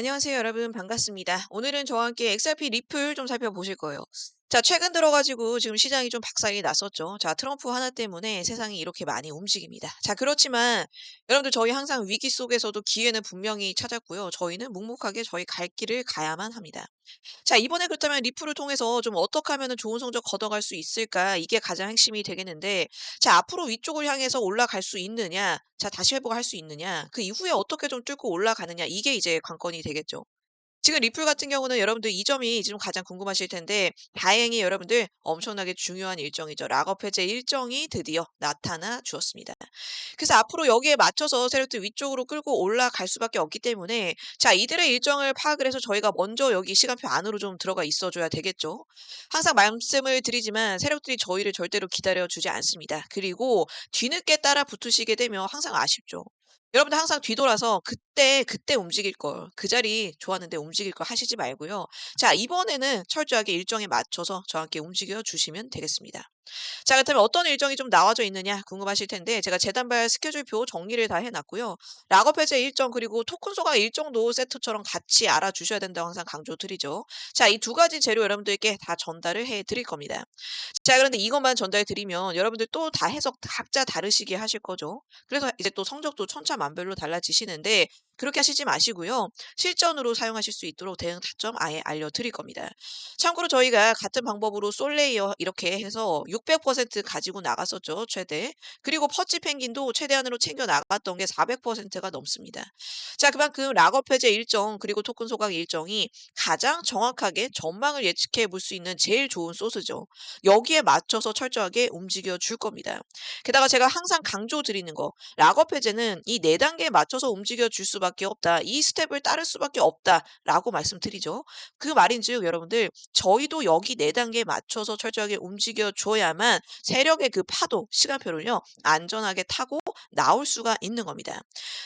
안녕하세요, 여러분. 반갑습니다. 오늘은 저와 함께 XRP 리플 좀 살펴보실 거예요. 자, 최근 들어가지고 지금 시장이 좀 박살이 났었죠. 자, 트럼프 하나 때문에 세상이 이렇게 많이 움직입니다. 자, 그렇지만 여러분들 저희 항상 위기 속에서도 기회는 분명히 찾았고요. 저희는 묵묵하게 저희 갈 길을 가야만 합니다. 자, 이번에 그렇다면 리플을 통해서 좀 어떻게 하면 좋은 성적 걷어갈 수 있을까? 이게 가장 핵심이 되겠는데, 자, 앞으로 위쪽을 향해서 올라갈 수 있느냐? 자, 다시 회복할 수 있느냐? 그 이후에 어떻게 좀 뚫고 올라가느냐? 이게 이제 관건이 되겠죠. 지금 리플 같은 경우는 여러분들 이 점이 지금 가장 궁금하실 텐데 다행히 여러분들 엄청나게 중요한 일정이죠. 락업 해제 일정이 드디어 나타나 주었습니다. 그래서 앞으로 여기에 맞춰서 세력들 위쪽으로 끌고 올라갈 수밖에 없기 때문에 자 이들의 일정을 파악을 해서 저희가 먼저 여기 시간표 안으로 좀 들어가 있어줘야 되겠죠. 항상 말씀을 드리지만 세력들이 저희를 절대로 기다려 주지 않습니다. 그리고 뒤늦게 따라 붙으시게 되면 항상 아쉽죠. 여러분들 항상 뒤돌아서 그때 그때 움직일 걸. 그 자리 좋았는데 움직일 걸 하시지 말고요. 자, 이번에는 철저하게 일정에 맞춰서 함께 움직여 주시면 되겠습니다. 자, 그렇다면 어떤 일정이 좀 나와져 있느냐 궁금하실 텐데 제가 재단발 스케줄표 정리를 다 해놨고요. 락업 해제 일정 그리고 토큰 소각 일정도 세트처럼 같이 알아주셔야 된다고 항상 강조드리죠. 자, 이 두 가지 재료 여러분들께 다 전달을 해 드릴 겁니다. 자, 그런데 이것만 전달 드리면 여러분들 또 다 해석 각자 다르시게 하실 거죠. 그래서 이제 또 성적도 천차만별로 달라지시는데 그렇게 하시지 마시고요. 실전으로 사용하실 수 있도록 대응 타점 아예 알려드릴 겁니다. 참고로 저희가 같은 방법으로 솔레이어 이렇게 해서 600% 가지고 나갔었죠, 최대. 그리고 퍼치 펭귄도 최대한으로 챙겨 나갔던 게 400%가 넘습니다. 자, 그만큼 락업 해제 일정 그리고 토큰 소각 일정이 가장 정확하게 전망을 예측해 볼 수 있는 제일 좋은 소스죠. 여기에 맞춰서 철저하게 움직여 줄 겁니다. 게다가 제가 항상 강조 드리는 거, 락업 해제는 이네 단계에 맞춰서 움직여 줄 수밖에 없다. 이 스텝을 따를 수밖에 없다라고 말씀드리죠. 그 말인즉 여러분들 저희도 여기 네 단계에 맞춰서 철저하게 움직여 줘야만 세력의 그 파도, 시간표를요. 안전하게 타고 나올 수가 있는 겁니다.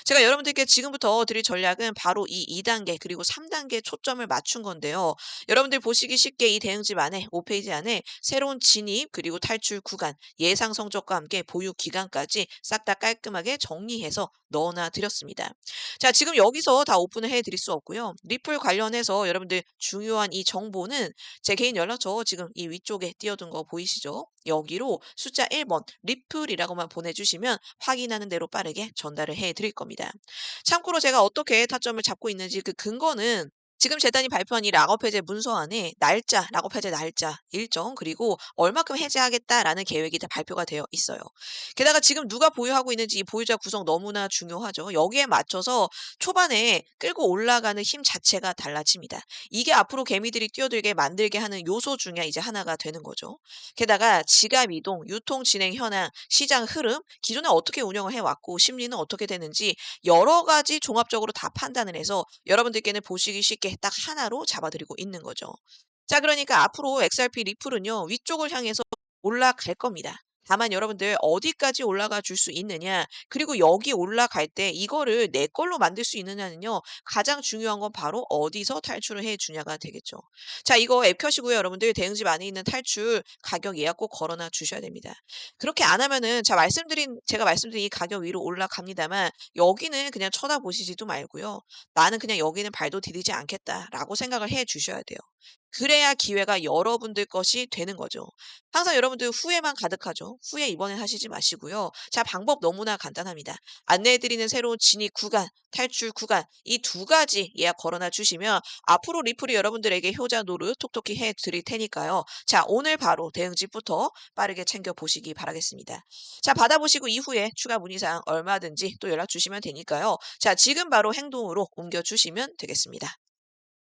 제가 여러분들께 지금부터 드릴 전략은 바로 이 2단계 그리고 3단계 초점을 맞춘 건데요. 여러분들 보시기 쉽게 이 대응집 안에 5페이지 안에 새로운 진입 그리고 탈출 구간, 예상 성적과 함께 보유 기간까지 싹 다 깔끔하게 정리해서 넣어놔 드렸습니다. 자, 지금 여기서 다 오픈을 해 드릴 수 없고요. 리플 관련해서 여러분들 중요한 이 정보는 제 개인 연락처 지금 이 위쪽에 띄어둔 거 보이시죠? 여기로 숫자 1번 리플이라고만 보내주시면 확인하는 대로 빠르게 전달을 해 드릴 겁니다. 참고로 제가 어떻게 타점을 잡고 있는지 그 근거는 지금 재단이 발표한 이 락업 해제 문서 안에 날짜, 락업 해제 날짜, 일정, 그리고 얼마큼 해제하겠다라는 계획이 다 발표가 되어 있어요. 게다가 지금 누가 보유하고 있는지 이 보유자 구성 너무나 중요하죠. 여기에 맞춰서 초반에 끌고 올라가는 힘 자체가 달라집니다. 이게 앞으로 개미들이 뛰어들게 만들게 하는 요소 중에 이제 하나가 되는 거죠. 게다가 지갑 이동, 유통 진행 현황, 시장 흐름, 기존에 어떻게 운영을 해왔고 심리는 어떻게 되는지 여러 가지 종합적으로 다 판단을 해서 여러분들께는 보시기 쉽게 딱 하나로 잡아드리고 있는 거죠. 자, 그러니까 앞으로 XRP 리플은요, 위쪽을 향해서 올라갈 겁니다. 다만 여러분들 어디까지 올라가 줄 수 있느냐, 그리고 여기 올라갈 때 이거를 내 걸로 만들 수 있느냐는요, 가장 중요한 건 바로 어디서 탈출을 해 주냐가 되겠죠. 자, 이거 앱 켜시고요. 여러분들 대응집 안에 있는 탈출 가격 예약 꼭 걸어놔 주셔야 됩니다. 그렇게 안 하면은, 자, 말씀드린, 제가 말씀드린 이 가격 위로 올라갑니다만, 여기는 그냥 쳐다보시지도 말고요. 나는 그냥 여기는 발도 디디지 않겠다라고 생각을 해 주셔야 돼요. 그래야 기회가 여러분들 것이 되는 거죠. 항상 여러분들 후회만 가득하죠. 후회 이번엔 하시지 마시고요. 자, 방법 너무나 간단합니다. 안내해드리는 새로운 진입 구간, 탈출 구간, 이 두 가지 예약 걸어놔 주시면 앞으로 리플이 여러분들에게 효자 노릇 톡톡히 해 드릴 테니까요. 자, 오늘 바로 대응집부터 빠르게 챙겨보시기 바라겠습니다. 자, 받아보시고 이후에 추가 문의사항 얼마든지 또 연락 주시면 되니까요. 자, 지금 바로 행동으로 옮겨주시면 되겠습니다.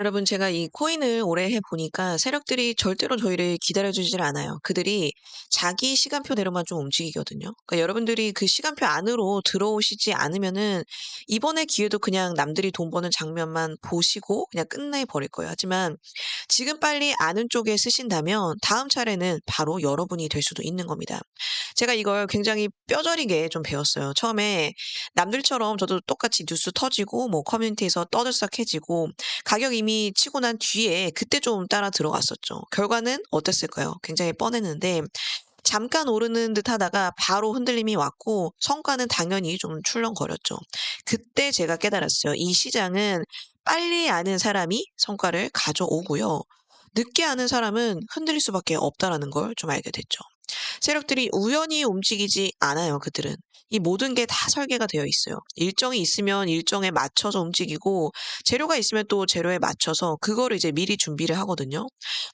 여러분 제가 이 코인을 오래 해보니까 세력들이 절대로 저희를 기다려주질 않아요. 그들이 자기 시간표대로만 좀 움직이거든요. 그러니까 여러분들이 그 시간표 안으로 들어오시지 않으면은 이번에 기회도 그냥 남들이 돈 버는 장면만 보시고 그냥 끝내버릴 거예요. 하지만 지금 빨리 아는 쪽에 쓰신다면 다음 차례는 바로 여러분이 될 수도 있는 겁니다. 제가 이걸 굉장히 뼈저리게 좀 배웠어요. 처음에 남들처럼 저도 똑같이 뉴스 터지고 뭐 커뮤니티에서 떠들썩해지고 가격 이미 치고 난 뒤에 그때 좀 따라 들어갔었죠. 결과는 어땠을까요? 굉장히 뻔했는데 잠깐 오르는 듯 하다가 바로 흔들림이 왔고 성과는 당연히 좀 출렁거렸죠. 그때 제가 깨달았어요. 이 시장은 빨리 아는 사람이 성과를 가져오고요. 늦게 아는 사람은 흔들릴 수밖에 없다라는 걸 좀 알게 됐죠. 세력들이 우연히 움직이지 않아요, 그들은. 이 모든 게 다 설계가 되어 있어요. 일정이 있으면 일정에 맞춰서 움직이고, 재료가 있으면 또 재료에 맞춰서 그거를 이제 미리 준비를 하거든요.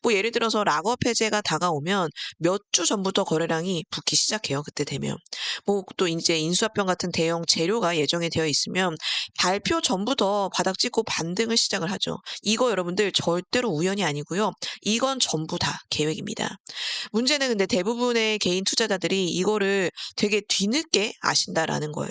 뭐 예를 들어서 락업 해제가 다가오면 몇 주 전부터 거래량이 붙기 시작해요, 그때 되면. 뭐 또 이제 인수합병 같은 대형 재료가 예정이 되어 있으면 발표 전부터 바닥 찍고 반등을 시작을 하죠. 이거 여러분들 절대로 우연이 아니고요. 이건 전부 다 계획입니다. 문제는 근데 대부분의 개인 투자자들이 이거를 되게 뒤늦게 아신다라는 거예요.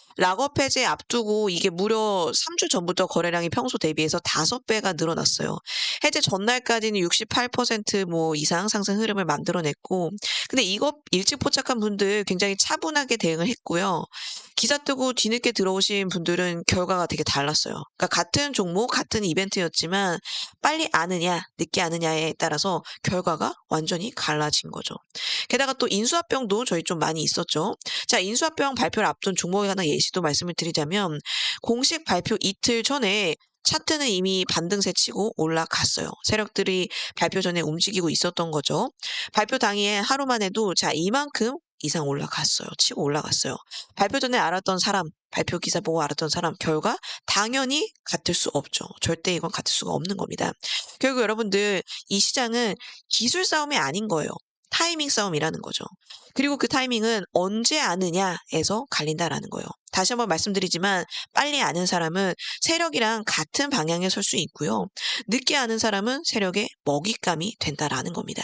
락업 해제 앞두고 이게 무려 3주 전부터 거래량이 평소 대비해서 5배가 늘어났어요. 해제 전날까지는 68%뭐 이상 상승 흐름을 만들어냈고, 근데 이거 일찍 포착한 분들 굉장히 차분하게 대응을 했고요. 기사 뜨고 뒤늦게 들어오신 분들은 결과가 되게 달랐어요. 그러니까 같은 종목, 같은 이벤트였지만 빨리 아느냐, 늦게 아느냐에 따라서 결과가 완전히 갈라진 거죠. 게다가 또 인수합병도 저희 좀 많이 있었죠. 자, 인수합병 발표를 앞둔 종목에 하나 예시도 말씀을 드리자면 공식 발표 이틀 전에 차트는 이미 반등세 치고 올라갔어요. 세력들이 발표 전에 움직이고 있었던 거죠. 발표 당일에 하루만 해도 자 이만큼 이상 올라갔어요. 치고 올라갔어요. 발표 전에 알았던 사람, 발표 기사 보고 알았던 사람 결과 당연히 같을 수 없죠. 절대 이건 같을 수가 없는 겁니다. 결국 여러분들 이 시장은 기술 싸움이 아닌 거예요. 타이밍 싸움이라는 거죠. 그리고 그 타이밍은 언제 아느냐에서 갈린다라는 거예요. 다시 한번 말씀드리지만 빨리 아는 사람은 세력이랑 같은 방향에 설 수 있고요. 늦게 아는 사람은 세력의 먹잇감이 된다라는 겁니다.